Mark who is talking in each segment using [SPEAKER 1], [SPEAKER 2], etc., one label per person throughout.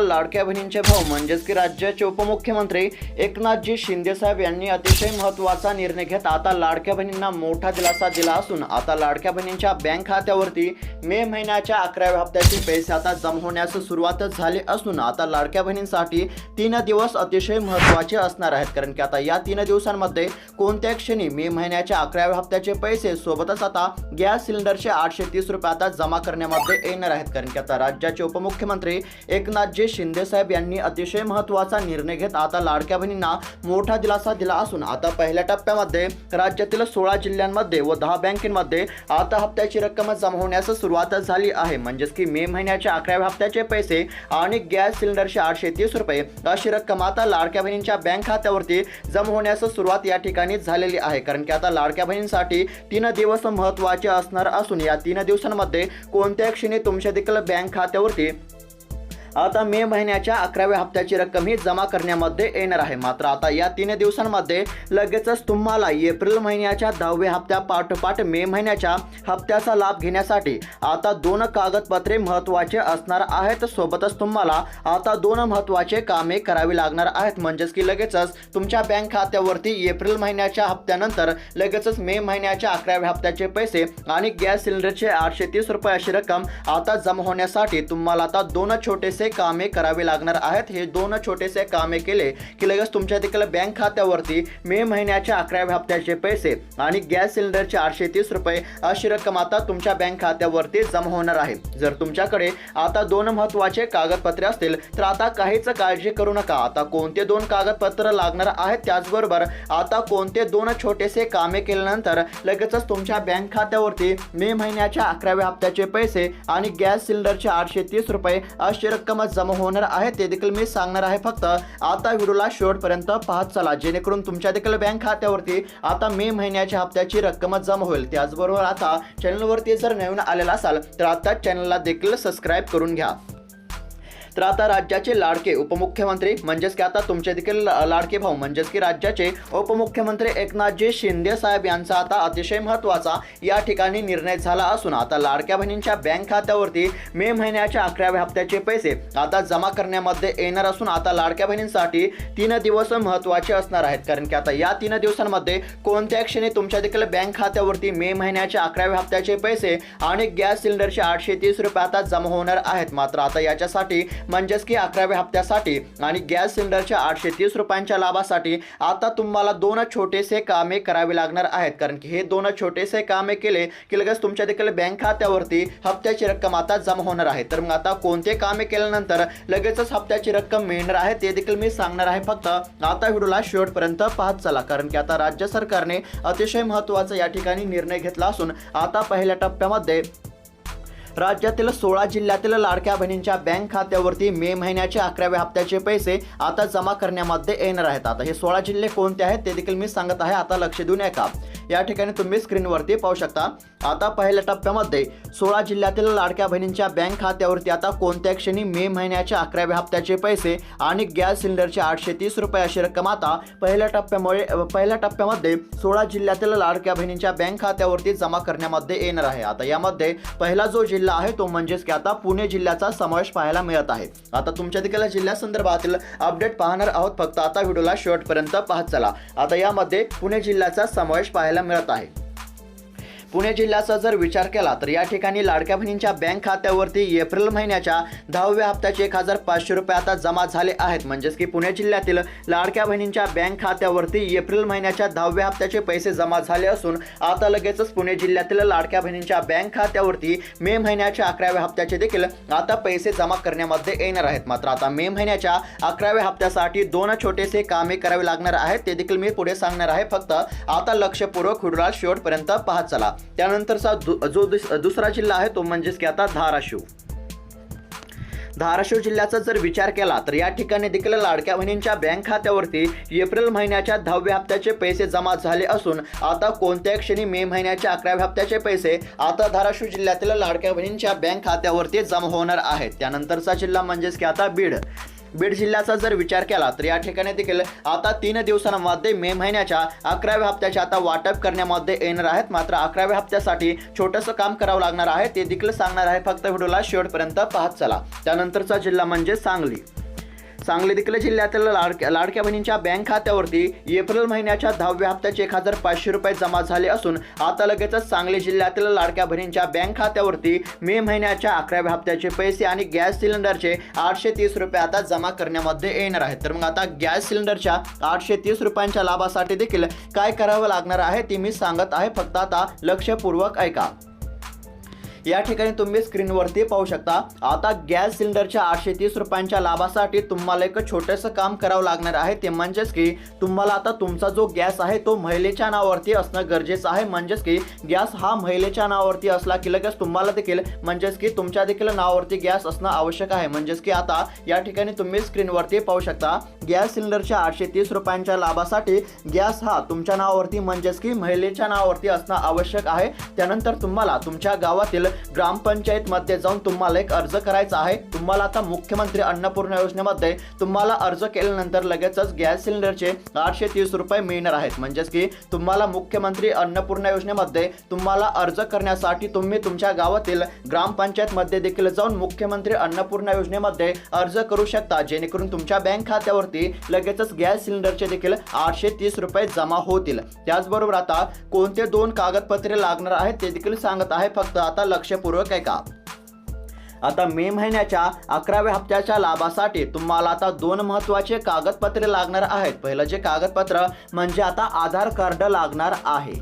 [SPEAKER 1] लाडक्या बहिणींचे भाऊ म्हणजेच की राज्याचे उपमुख्यमंत्री एकनाथजी शिंदेसाहेब यांनी अतिशय महत्त्वाचा निर्णय घेत आता लाडक्या बहिणींना मोठा दिलासा दिला असून आता लाडक्या बहिणींच्या बँक खात्यावरती मे महिन्याच्या अकराव्या हप्त्याचे पैसे आता जमा होण्यास सुरुवातच झाली असून आता लाडक्या बहिणींसाठी तीन दिवस अतिशय महत्त्वाचे असणार आहेत. कारण की आता या तीन दिवसांमध्ये कोणत्या क्षणी मे महिन्याच्या अकराव्या हप्त्याचे पैसे सोबतच आता गॅस सिलेंडरचे आठशे तीस रुपये आता जमा करण्यामध्ये येणार आहेत. कारण की आता राज्याचे उपमुख्यमंत्री एकनाथजी शिंदे साहेब यांनी अतिशय महत्त्वाचा निर्णय घेत आता लाडक्या बहिणींना मोठा दिलासा दिला असून आता पहिल्या टप्प्यामध्ये राज्यातील सोळा जिल्ह्यांमध्ये व दहा बँकेमध्ये आता हप्त्याची रक्कम जमा होण्यास सुरुवात झाली आहे. म्हणजेच की मे महिन्याच्या अकराव्या हप्त्याचे पैसे आणि गॅस सिलेंडरचे आठशे तीस रुपये अशी रक्कम आता लाडक्या बहिणींच्या बँक खात्यावरती जमा होण्यास सुरुवात या ठिकाणी झालेली आहे. कारण की आता लाडक्या बहिणींसाठी तीन दिवस महत्त्वाचे असणार असून या तीन दिवसांमध्ये कोणत्या क्षणी तुमच्या देखील बँक खात्यावरती आता मे महिन्याच्या अकराव्या हप्त्याची रक्कम ही जमा करण्यामध्ये येणार आहे. मात्र आता या तीन दिवसांमध्ये लगेचच तुम्हाला एप्रिल महिन्याच्या दहाव्या हप्त्या पाठोपाठ मे महिन्याच्या हप्त्याचा लाभ घेण्यासाठी आता दोन कागदपत्रे महत्त्वाचे असणार आहेत. सोबतच तुम्हाला आता दोन महत्त्वाचे कामे करावी लागणार आहेत. म्हणजेच की लगेचच तुमच्या बँक खात्यावरती एप्रिल महिन्याच्या हप्त्यानंतर लगेचच मे महिन्याच्या अकराव्या हप्त्याचे पैसे आणि गॅस सिलेंडरचे आठशे तीस रुपये अशी रक्कम आता जमा होण्यासाठी तुम्हाला आता दोन छोटेसे कामे करावे लागणार आहेत. हे दोन छोटेसे कामे केले की लगेच तुमच्या तिकडे बँक खात्यावरती मे महिन्याच्या अकराव्या हप्त्याचे पैसे आणि गॅस सिलेंडरचे आठशे तीस रुपये अशी रक्कम आता तुमच्या बँक खात्यावरती जमा होणार आहे. जर तुमच्याकडे आता दोन महत्त्वाचे कागदपत्रे असतील तर आता काहीच काळजी करू नका. आता कोणते दोन कागदपत्र लागणार आहेत त्याचबरोबर आता कोणते दोन छोटेसे कामे केल्यानंतर लगेचच तुमच्या बँक खात्यावरती मे महिन्याच्या अकराव्या हप्त्याचे पैसे आणि गॅस सिलेंडरचे आठशे तीस रुपये अशी रक्कम जमा होणार आहे ते देखील मी सांगणार आहे. फक्त आता व्हिडिओला शेवटपर्यंत पाहत चला. जेणेकरून तुमच्या देखील बँक खात्यावरती आता मे महिन्याच्या हप्त्याची रक्कम जमा होईल. त्याचबरोबर आता चॅनलवरती जर नवीन आलेला असाल तर आता चॅनलला देखील सबस्क्राईब करून घ्या. तर आता राज्याचे लाडके उपमुख्यमंत्री म्हणजेच की आता तुमचे देखील लाडके भाऊ म्हणजेच की राज्याचे उपमुख्यमंत्री एकनाथजी शिंदे साहेब यांचा आता अतिशय महत्त्वाचा या ठिकाणी निर्णय झाला असून आता लाडक्या बहिणींच्या बँक खात्यावरती मे महिन्याच्या अकराव्या हप्त्याचे पैसे आता जमा करण्यामध्ये येणार असून आता लाडक्या बहिणींसाठी तीन दिवस महत्त्वाचे असणार आहेत. कारण की आता या तीन दिवसांमध्ये कोणत्या क्षणी तुमच्या देखील बँक खात्यावरती मे महिन्याच्या अकराव्या हप्त्याचे पैसे आणि गॅस सिलेंडरचे आठशे तीस रुपये आता जमा होणार आहेत. मात्र आता याच्यासाठी म्हणजेच की अकराव्या हप्त्यासाठी आणि गॅस सिलेंडरच्या आठशे तीस रुपयांच्या लाभासाठी आता तुम्हाला दोन छोटेसे कामे करावे लागणार आहेत. कारण की हे दोन छोटेसे कामे केले की लगेच तुमच्या देखील बँक खात्यावरती हप्त्याची रक्कम आता जमा होणार आहे. तर मग आता कोणते कामे केल्यानंतर लगेचच हप्त्याची रक्कम मिळणार आहे ते देखील मी सांगणार आहे. फक्त आता व्हिडिओला शेवटपर्यंत पाहत चला. कारण की आता राज्य सरकारने अतिशय महत्त्वाचा या ठिकाणी निर्णय घेतला असून आता पहिल्या टप्प्यामध्ये राज्यातील सोळा जिल्ह्यातील लाडक्या बहिणींच्या बँक खात्यावरती मे महिन्याच्या अकराव्या हप्त्याचे पैसे आता जमा करण्यामध्ये येणार आहेत. आता हे सोळा जिल्हे कोणते आहेत ते देखील मी सांगत आहे. आता लक्ष देऊन ऐका. या ठिकाणी तुम्ही स्क्रीनवरती पाहू शकता. आता पहिल्या टप्प्यामध्ये सोळा जिल्ह्यातील लाडक्या बहिणींच्या बँक खात्यावरती आता कोणत्या क्षणी मे महिन्याच्या अकराव्या हप्त्याचे पैसे आणि गॅस सिलेंडरचे आठशे तीस रुपये अशी रक्कम आता पहिल्या टप्प्यामुळे पहिल्या टप्प्यामध्ये सोळा जिल्ह्यातील लाडक्या बहिणींच्या बँक खात्यावरती जमा करण्यामध्ये येणार आहे. आता यामध्ये पहिला जो जिल्हा आहे तो म्हणजेच की आता पुणे जिल्ह्याचा समावेश पाहायला मिळत आहे. आता तुमच्या देखील जिल्ह्यासंदर्भातील अपडेट पाहणार आहोत. फक्त आता व्हिडिओला शेवटपर्यंत पाहत चला. आता यामध्ये पुणे जिल्ह्याचा समावेश पाहायला मिळत आहे पुणे जिल्ह्याचा जर विचार केला तर या ठिकाणी लाडक्या बहिणींच्या बँक खात्यावरती एप्रिल महिन्याच्या दहाव्या हप्त्याचे एक हजार पाचशे रुपये आता जमा झाले आहेत. म्हणजेच की पुणे जिल्ह्यातील लाडक्या बहिणींच्या बँक खात्यावरती एप्रिल महिन्याच्या दहाव्या हप्त्याचे पैसे जमा झाले असून आता लगेचच पुणे जिल्ह्यातील लाडक्या बहिणींच्या बँक खात्यावरती मे महिन्याच्या अकराव्या हप्त्याचे देखील आता पैसे जमा करण्यामध्ये येणार आहेत. मात्र आता मे महिन्याच्या अकराव्या हप्त्यासाठी दोन छोटेसे कामे करावे लागणार आहेत. ते देखील मी पुढे सांगणार आहे. फक्त आता लक्षपूर्वक व्हिडिओला शेवटपर्यंत पाहत चला. त्यानंतरचा दु- जो दुसरा जिल्हा आहे तो म्हणजेच की आता धाराशिव. धाराशिव जिल्ह्याचा जर विचार केला तर या ठिकाणी देखील लाडक्या बहिणींच्या बँक खात्यावरती एप्रिल महिन्याच्या दहाव्या हप्त्याचे पैसे जमा झाले असून आता कोणत्या क्षणी मे महिन्याच्या अकराव्या हप्त्याचे पैसे आता धाराशिव जिल्ह्यातील लाडक्या बहिणींच्या बँक खात्यावरती जमा होणार आहेत. त्यानंतरचा जिल्हा म्हणजेच की आता बीड. बीड जिल्ह्याचा जर विचार केला तर या ठिकाणी देखील आता तीन दिवसांमध्ये मे महिन्याच्या अकराव्या हप्त्याचे आता वाटप करण्यामध्ये येणार आहेत. मात्र अकराव्या हप्त्यासाठी छोटंसं काम करावं लागणार आहे. ते देखील सांगणार आहे. फक्त व्हिडिओला शेवटपर्यंत पाहत चला. त्यानंतरचा जिल्हा म्हणजे सांगली. सांगली देखील जिल्ह्यातील लाडक्या लाडक्या बहिणींच्या बँक खात्यावरती एप्रिल महिन्याच्या दहाव्या हप्त्याचे एक हजार पाचशे रुपये जमा झाले असून आता लगेचच सांगली जिल्ह्यातील लाडक्या बहिणींच्या बँक खात्यावरती मे महिन्याच्या अकराव्या हप्त्याचे पैसे आणि गॅस सिलेंडरचे आठशे तीस रुपये आता जमा करण्यामध्ये येणार आहेत. तर मग आता गॅस सिलेंडरच्या आठशे तीस रुपयांच्या लाभासाठी देखील काय करावं लागणार आहे ते मी सांगत आहे. फक्त आता लक्षपूर्वक ऐका. या ठिकाणी तुम्ही स्क्रीनवरती पाहू शकता. आता गॅस सिलेंडरच्या आठशे तीस रुपयांच्या लाभासाठी तुम्हाला एक छोटंसं काम करावं लागणार आहे. ते म्हणजेच की तुम्हाला आता तुमचा जो गॅस आहे तो महिलेच्या नावावरती असणं गरजेचं आहे. म्हणजेच की गॅस हा महिलेच्या नावावरती असला की लगेच तुम्हाला देखील म्हणजेच की तुमच्या देखील नावावरती गॅस असणं आवश्यक आहे. म्हणजेच की आता या ठिकाणी तुम्ही स्क्रीनवरती पाहू शकता गॅस सिलेंडरच्या आठशे तीस रुपयांच्या लाभासाठी गॅस हा तुमच्या नावावरती म्हणजेच की महिलेच्या नावावरती असणं आवश्यक आहे. त्यानंतर तुम्हाला तुमच्या गावातील ग्रामपंचायतमध्ये जाऊन तुम्हाला एक अर्ज करायचा आहे. तुम्हाला आता मुख्यमंत्री अन्नपूर्णा योजनेमध्ये तुम्हाला अर्ज केल्यानंतर लगेचच गॅस सिलेंडरचे आठशे तीस रुपये मिळणार आहेत. म्हणजेच की तुम्हाला मुख्यमंत्री अन्नपूर्णा योजनेमध्ये तुम्हाला अर्ज करण्यासाठी तुम्ही तुमच्या गावातील ग्रामपंचायतमध्ये देखील जाऊन मुख्यमंत्री अन्नपूर्णा योजनेमध्ये अर्ज करू शकता. जेणेकरून तुमच्या बँक खात्यावरती लगेचच गॅस सिलेंडरचे देखील आठशे तीस रुपये जमा होतील. त्याचबरोबर आता कोणते दोन कागदपत्रे लागणार आहेत ते देखील सांगत आहे. फक्त आता लक्षपूर्वक ऐका. आता मे महिन्याच्या अकराव्या हप्त्याच्या लाभासाठी तुम्हाला आता दोन महत्त्वाचे कागदपत्रे लागणार आहेत. पहिलं जे कागदपत्र म्हणजे आता आधार कार्ड लागणार आहे.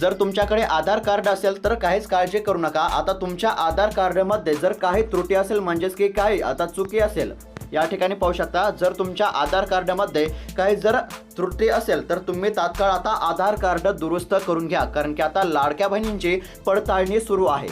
[SPEAKER 1] जर तुमच्याकडे आधार कार्ड असेल तर काहीच काळजी करू नका. आता तुमच्या आधार कार्डमध्ये जर काही त्रुटी असेल म्हणजेच की काही आता चुकी असेल या ठिकाणी पाहू शकता जर तुमच्या आधार कार्डमध्ये काही जर त्रुटी असेल तर तुम्ही तात्काळ आता आधार कार्ड दुरुस्त करून घ्या. कारण की आता लाडक्या बहिणींची पडताळणी सुरू आहे.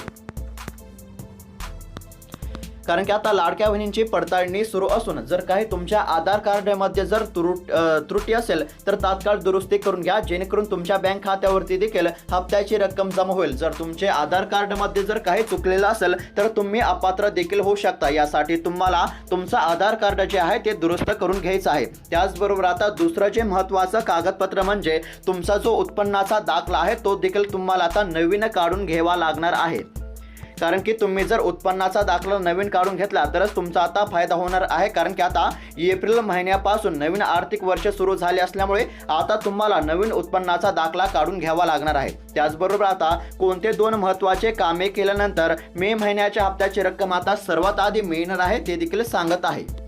[SPEAKER 1] कारण की आता लाडक्या बहिणींची पडताळणी सुरू असून जर काही तुमच्या आधार कार्डमध्ये जर त्रुट त्रुटी असेल तर तात्काळ दुरुस्ती करून घ्या जेणेकरून तुमच्या बँक खात्यावरती देखील हप्त्याची रक्कम जमा होईल. जर तुमचे आधार कार्डमध्ये जर काही चुकलेलं असेल तर तुम्ही अपात्र देखील होऊ शकता. यासाठी तुम्हाला तुमचं आधार कार्ड जे आहे ते दुरुस्त करून घ्यायचं आहे. त्याचबरोबर आता दुसरं जे महत्त्वाचं कागदपत्र म्हणजे तुमचा जो उत्पन्नाचा दाखला आहे तो देखील तुम्हाला आता नवीन काढून घ्यावा लागणार आहे. कारण की तुम्ही जर उत्पन्नाचा दाखला नवीन काढून घेतला तरच तुमचा आता फायदा होणार आहे. कारण की आता एप्रिल महिन्यापासून नवीन आर्थिक वर्ष सुरू झाले असल्यामुळे आता तुम्हाला नवीन उत्पन्नाचा दाखला काढून घ्यावा लागणार आहे. त्याचबरोबर आता कोणते दोन महत्त्वाचे कामे केल्यानंतर मे महिन्याच्या हप्त्याची रक्कम आता सर्वात आधी मिळणार आहे ते देखील सांगत आहे.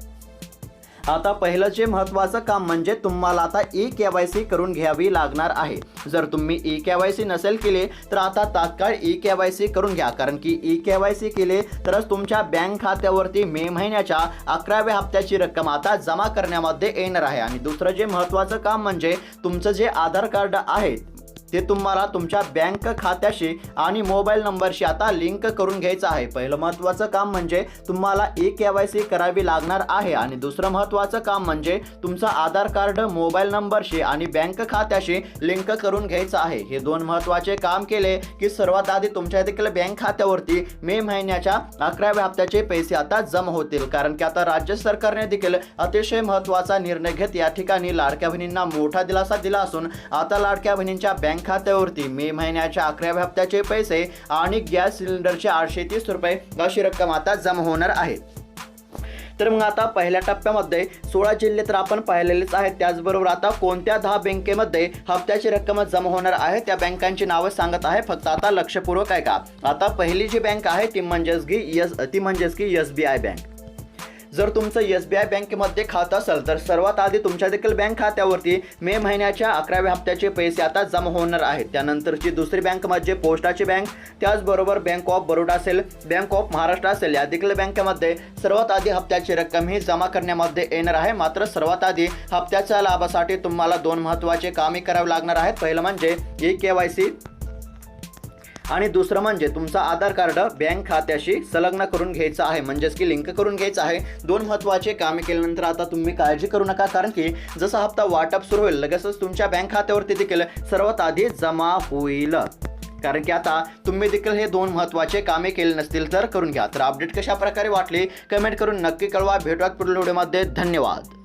[SPEAKER 1] आता पहिलं जे महत्त्वाचं काम म्हणजे तुम्हाला आता ई के वाय सी करून घ्यावी लागणार आहे. जर तुम्ही ई के वाय सी नसेल केले तर आता तात्काळ ई के वाय सी करून घ्या. कारण की ई के वाय सी केले तरच तुमच्या बँक खात्यावरती मे महिन्याच्या अकराव्या हप्त्याची रक्कम आता जमा करण्यामध्ये येणार आहे. आणि दुसरं जे महत्त्वाचं काम म्हणजे तुमचं जे आधार कार्ड आहे ते तुम्हाला तुमच्या बँक खात्याशी आणि मोबाईल नंबरशी आता लिंक करून घ्यायचं आहे. पहिलं महत्त्वाचं काम म्हणजे तुम्हाला ई के वाय सी करावी लागणार आहे आणि दुसरं महत्त्वाचं काम म्हणजे तुमचं आधार कार्ड मोबाईल नंबरशी आणि बँक खात्याशी लिंक करून घ्यायचं आहे. हे दोन महत्त्वाचे काम केले की सर्वात आधी तुमच्या देखील बँक खात्यावरती मे महिन्याच्या अकराव्या हप्त्याचे पैसे आता जमा होतील. कारण की आता राज्य सरकारने देखील अतिशय महत्त्वाचा निर्णय घेत या ठिकाणी लाडक्या बहिणींना मोठा दिलासा दिला असून आता लाडक्या बहिणींच्या बँक खात्यावरती मे महिन्याच्या अकराव्या हप्त्याचे पैसे आणि गॅस सिलेंडरचे आठशे तीस रुपये अशी रक्कम आता जमा होणार आहे. तर मग आता पहिल्या टप्प्यामध्ये सोळा जिल्हे तर आपण पाहिलेलेच आहेत. त्याचबरोबर आता कोणत्या दहा बँकेमध्ये हप्त्याची रक्कम जमा होणार आहे त्या बँकांची नावं सांगत आहे. फक्त आता लक्षपूर्वक आहे का आता पहिली जी बँक आहे ती म्हणजेच की यस ती म्हणजेच की एस बी आय बँक. जर तुमचं एस बी आय बँकेमध्ये खातं असेल तर सर्वात आधी तुमच्या देखील बँक खात्यावरती मे महिन्याच्या अकराव्या हप्त्याचे पैसे आता जमा होणार आहेत. त्यानंतरची दुसरी बँक म्हणजे पोस्टाची बँक. त्याचबरोबर बँक ऑफ बरोडा असेल बँक ऑफ महाराष्ट्र असेल या देखील बँकेमध्ये सर्वात आधी हप्त्याची रक्कम ही जमा करण्यामध्ये येणार आहे. मात्र सर्वात आधी हप्त्याच्या लाभासाठी तुम्हाला दोन महत्त्वाचे कामे करावे लागणार आहेत. पहिलं म्हणजे ई के वाय सी आणि दुसरं म्हणजे तुमचा आधार कार्ड बँक खात्याशी संलग्न करून घ्यायचं आहे. म्हणजेच की लिंक करून घ्यायचं आहे. दोन महत्त्वाचे कामे केल्यानंतर आता तुम्ही काळजी करू नका. कारण की जसा हप्ता वाटप सुरू होईल लगेचच तुमच्या बँक खात्यावरती देखील सर्वात आधी जमा होईल. कारण की आता तुम्ही देखील हे दोन महत्त्वाचे कामे केले नसतील तर करून घ्या. तर अपडेट कशा प्रकारे वाटले? कमेंट करून नक्की कळवा. भेटूयात पुढील व्हिडिओमध्ये धन्यवाद.